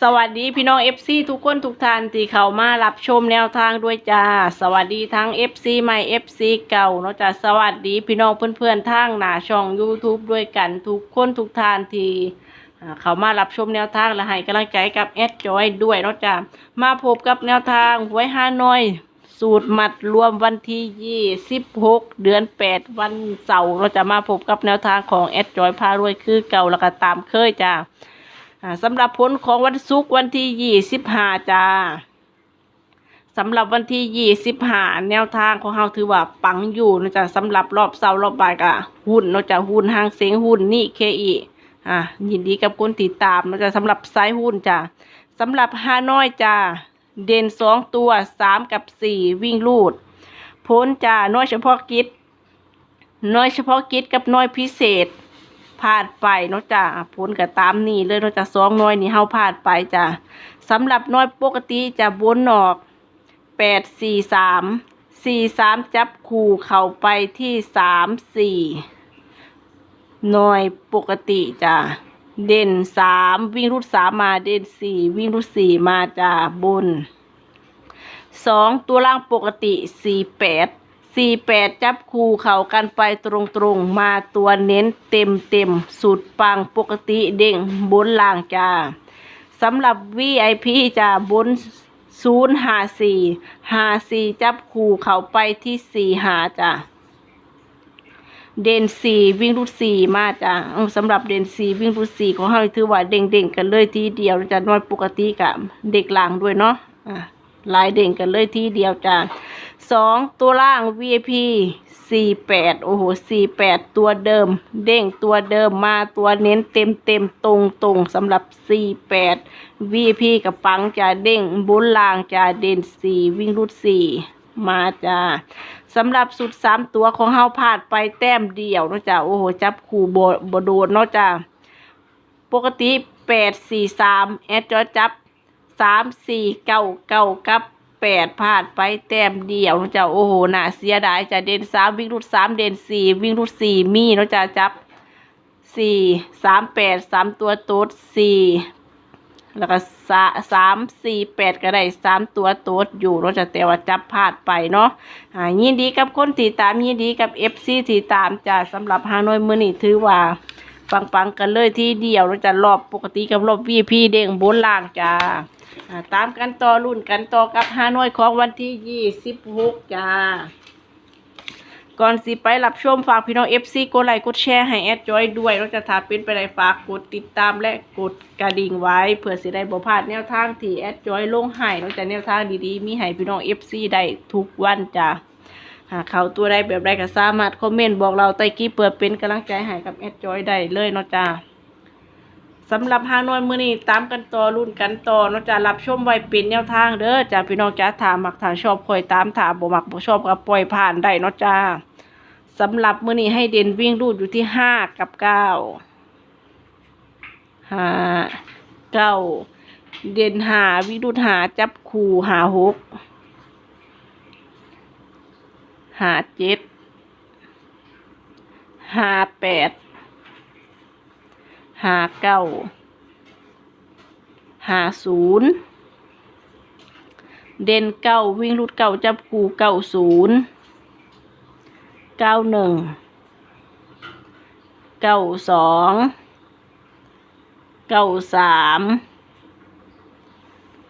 สวัสดีพี่น้อง FC ทุกคนทุกท่านที่เข้ามารับชมแนวทางด้วยจ้า สวัสดีทั้ง FC ใหม่ FC เก่าเนาะจ้าสวัสดีพี่น้องเพื่อนๆทางหน้าช่อง YouTube ด้วยกันทุกคนทุกท่านที่เข้ามารับชมแนวทางและให้กำลังใจกับแอดจอยด้วยเนาะจ้ามาพบกับแนวทางหวยฮานอย สูตรหมัดรวมวันที่26เดือน8วันเสาร์เราจะมาพบกับแนวทางของแอดจอยพารวยคือเก่าแล้วก็ตามเคยจ้า สำหรับผลของวันศุกร์วันที่ยี่สิบห้าจ้าสำหรับวันที่ยี่สิบห้าแนวทางของเราถือว่าปังอยู่นะจ๊ะสำหรับรอบเสาร์รอบบ่ายกะหุ้นเนาะจ๊ะหุ้นห้างเสียงหุ้นนี่เคอีอ่ายินดีกับคนติดตามเนาะจ๊ะสำหรับสายหุ้นจ้ะสำหรับฮานอยจ้าเด่นสองตัวสามกับสี่วิ่งลูดพ้นจ้าน้อยเฉพาะกิจน้อยเฉพาะกิจกับน้อยพิเศษ พลาดไปเนาะจ้ะผลก็ตามนี่เลยเนาะจ้ะสองน้อยนี่เฮาพลาดไปจ้ะสำหรับน้อยปกติจะบนออกแปดสี่สามสี่สามจับคู่เข้าไปที่สามสี่น้อยปกติจ้ะเด่นสามวิ่งรุดสามมาเด่นสี่วิ่งรุดสี่มาจ้ะบนสองตัวล่างปกติสี่แปด สี่แปดจับคู่เข้ากันไปตรงๆ มาตัวเน้นเต็มเต็มๆสุดปังปกติเด้งบนล่างจ้าสำหรับ VIP จ้าบนศูนย์หาสี่หาสี่จับคู่เข้าไปที่สี่หาจ้าเด่นสี่วิ่งรุดสี่มาจ้าสำหรับเด่นสี่วิ่งรุดสี่ของเราถือว่าเด้งๆกันเลยทีเดียวจะน้อยปกติกับเด็กหลังด้วยเนาะอะ ลายเด่งกันเลยทีเดียวจ้าสองตัวล่าง VIP สี่แปดโอ้โหสี่แปดตัวเดิม เด้งตัวเดิมมาตัวเน้นเต็มเต็มตรงตรงสำหรับสี่แปด VIP กับปังจะเด้งบุญล่างจะเด่นสี่วิ่งรุดสี่มาจ้าสำหรับสุดสามตัวของเฮาพลาดไปแต้มเดียวเนาะจ้าโอ้โห จับคู่โบบโดนเนาะจ้าปกติแปดสี่สามแอดจอจับ สามสี่เก้าเก้ากับแปดพลาดไปแต้มเดียวนะจ้ะโอ้โหน่าเสียดายจะเด่นสามวิ่งรุดสามเด่นสี่วิ่งรุดสี่มีนะจ้ะจับสี่สามแปดสามตัวโต๊ดสี่แล้วก็สามสี่แปดก็ได้สามตัวโต๊ดอยู่เนาะจ้ะแต่ว่าจับพลาดไปเนาะอ่ายินดีกับคนที่ตามยินดีกับเอฟซีที่ตามจ้ะสำหรับฮานอยมือนี่ถือว่า ปังๆกันเลยที่เดียวเราจะรอบปกติกับรอบวีพีเด้งบนล่างจ้าตามกันต่อรุ่นกันต่อกับฮานอยของวันที่ยี่สิบหกจ้าก่อนสิไปรับชมฝากพี่น้องเอฟซีกดไลค์กดแชร์ให้แอดจอยด้วยเราจะทาเป็นไปได้ฝากกดติดตามและกดกระดิ่งไว้เพื่อสิได้บ่พลาดแนวทางที่แอดจอยลงให้เราจะแนวทางดีๆ มีให้พี่น้องเอฟซีได้ทุกวันจ้า หากเขาตัวใดแบบใดก็สามารถคอมเมนต์บอกเราใต้คลิปเปิดเป็นกำลังใจให้กับแอดจอยได้เลยเนาะจ้าสำหรับฮานอยมือนี้ตามกันต่อรุ่นกันต่อเนาะจ้ารับชมไว้เป็นแนวทางเด้อจ้าพี่น้องจ้าถามหมักถามชอบคอยตามถามบ่มักบ่ชอบก็ปล่อยผ่านได้เนาะจ้าสำหรับมือนี้ให้เด่นวิ่งรูดอยู่ที่ห้ากับเก้าห้าเก้าเด่นหาวิ่งรูดหาจับคู่หาหก หาเจ็ดหาแปดหาเก้าหาศูนย์เด่นเก้าวิ่งรุดเก้าจับกูเก้าศูนย์เก้าหนึ่งเก้าสองเก้าสาม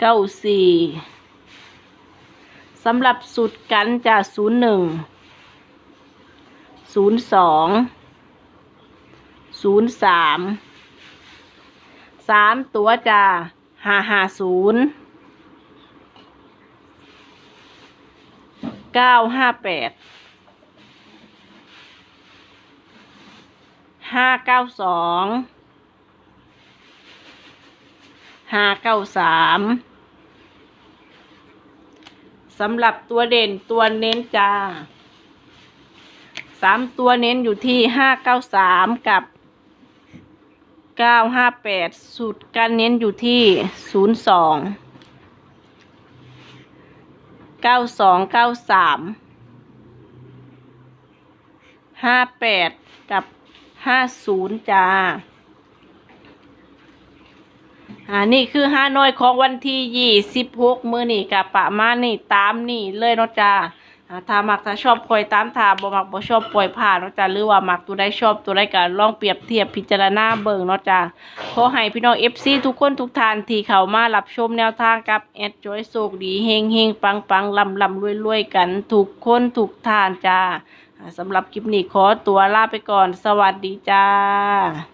เก้าสี่ สำหรับสุดกันจะศูนย์หนึ่งศูนย์สองศูนย์สามสามตัวจะห้าห้าศูนย์เก้าห้าแปดห้าเก้าสองห้าเก้าสาม สำหรับตัวเด่นตัวเน้นจ้าสามตัวเน้นอยู่ที่ห้าเก้าสามกับเก้าห้าแปดสูตรการเน้นอยู่ที่ศูนย์สองเก้าสองเก้าสามห้าแปดกับห้าศูนย์จ้า อ่านี่คือห้าน้อยของวันที่ยี่สิบหกมือนี่กับประมาณนี่ตามนี่เลยเนาะจ้าอ่าถ้ามักถ้าชอบคอยตามถ้าบ่มักบ่ชอบปล่อยผ่านเนาะจ้าหรือว่ามักตัวใดชอบตัวใดก็ลองเปรียบเทียบพิจารณาเบิ่งเนาะจ้าขอให้พี่น้อง FC ทุกคนทุกท่านที่เข้ามารับชมแนวทางกับแอดจอยโชคดีเฮงเฮงปังปังลำลำรวยรวยกันทุกคนทุกท่านจ้าอ่าสำหรับคลิปนี้ขอตัวลาไปก่อน สวัสดีจ้า